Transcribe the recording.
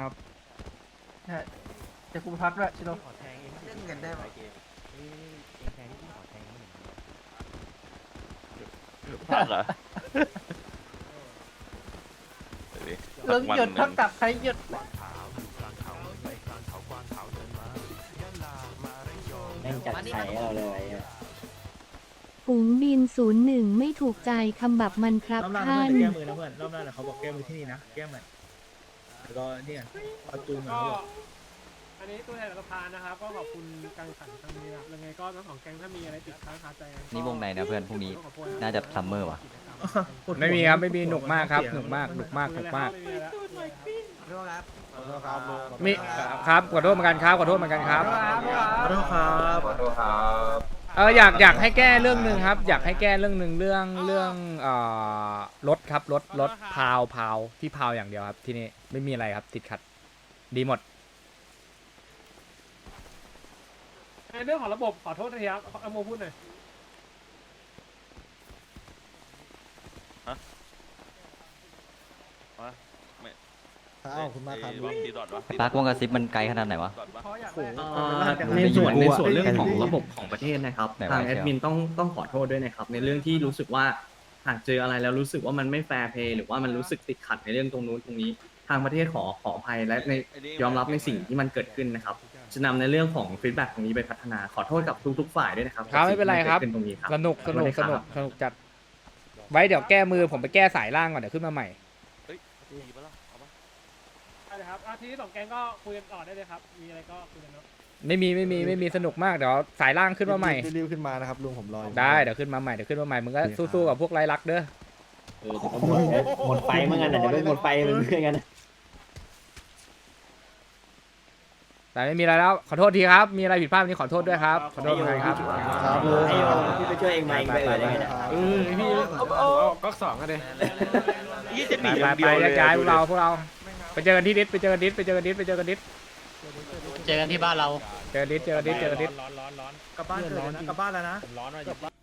ครับใช่จะคุมพักด้วยชิโร่ขอแทงเองเล่นกันได้ไหมเองเองแทงที่พี่ขอแทงนี่พักเหรอเรื่องหยุดเท่ากับใครหยุดแม่งจัดไข่เราเลยอะฝูงบินศูนย์หนึ่งไม่ถูกใจคำบับมันครับรอบหน้าท่าเพื่อนนจะแก้มือนะเพื่อนรอบหน้าเนี่ยเขาบอกแก้มือที่นี่นะแก้ใหม่ แล้วก็เนี่ยเอาจูนมาก็เขาบอกอันนี้ตัวแทนรัฐบาลนะครับ ก็ขอบคุณการแข่งขันครั้งนี้นะครับยังไงก็ทั้งสองแก๊งถ้ามีอะไรติดค้างคาใจกันี่วงไหนนะเพื่อนพรุ่งนี้ขอโทษน่าจะซัมเมอร์ว่ะ ไม่มีครับไม่มีหนุกมากครับหนุกมากหนุกมากหนุกมากไแล้วขอโทษครับมีครับขอโทษเหมือนกันครับขอโทษเหมือนกันครับ ขอโทษครับ ขอโทษครับ เอออยากอยากให้แก้เรื่องหนึ่งครับ อยากให้แก้เรื่องหนึ่งเรื่องเรื่องเอ่อรถครับรถรถพาวพาวที่พาวอย่างเดียวครับ ที่นี่ไม่มีอะไรครับติดขัด ดีหมด ในเรื่องของระบบขอโทษทีครับเอาโมพูดหน่อย ขอบคุณมากครับ ไอ้ปาร์ควงกระซิบมันไกลขนาดไหนวะเพราะอยากได้เอ่อในส่วนไม่ในอยู่ส่วนเรื่องไม่อยู่ของระบบของประเทศนะครับ ไหนวะทางเชีแอยวดมินต้องต้องขอโทษด้วยนะครับ ในเรื่องที่รู้สึกว่าหากเจออะไรแล้วรู้สึกว่ามันไม่แฟร์เพย์หรือว่ามันรู้สึกติดขัดในเรื่องตรงนู้นตรงนี้ ทางประเทศขอขออภัยและในยอมรับในสิ่งที่มันเกิดขึ้นนะครับจะนำในเรื่องของฟีดแบ็กตรงนี้ไปพัฒนาขอโทษกับทุกๆฝ่ายด้วยนะครับครับไม่เป็นไรครับ กับสิ่งที่กิดขึ้นตรงนี้ครับ สนุกสนุกสนุกสนุกจัด ไว้เดี๋ยวแก้มือผมไปแก้สายล่างก่อนเดี๋ยวขึ้นมาใหม่ ได้เลยครับอาทีนี้สองแก๊งก็คุยกันต่อได้เลยครับ มีอะไรก็คุยกันเนาะไม่มีไม่มีไม่มีสนุกมากเดี๋ยวสายล่างขึ้นมาใหม่ รีบๆขึ้นมานะครับลุงผมรออยู่ ได้เดี๋ยวขึ้นมาใหม่เดี๋ยวขึ้นมาใหม่มึงก็สู้ๆกับพวกไร้รักเด้อเออแต่ก็หมดหมดไฟเหมือนกันนะเดี๋ยวไปหมดไฟเป็นเพื่อนกันนะแต่ไม่มีอะไรแล้วขอโทษทีครับมีอะไรผิดพลาดวันนี้ขอโทษด้วยครับขอโทษเหมือนกันครับครับลุงไอ้โยพี่ไปช่วยเองมาเองไปเออได้ไงเนี่ยเออพี่ก็สองกันเลยยี่จะหไปนีไปไปย้ายพวกเราพวกเรา ไปเจอกันที่ดิสไปเจอกันดิสไปเจอกันดิสไปเจอกันดิสเจอกันที่บ้านเรา เจอกันดิสเจอกันดิสเจอกันดิสร้อนร้อนร้อนกลับบ้านเกิดเลยนะกลับบ้านแล้วนะผมร้อนว่ะ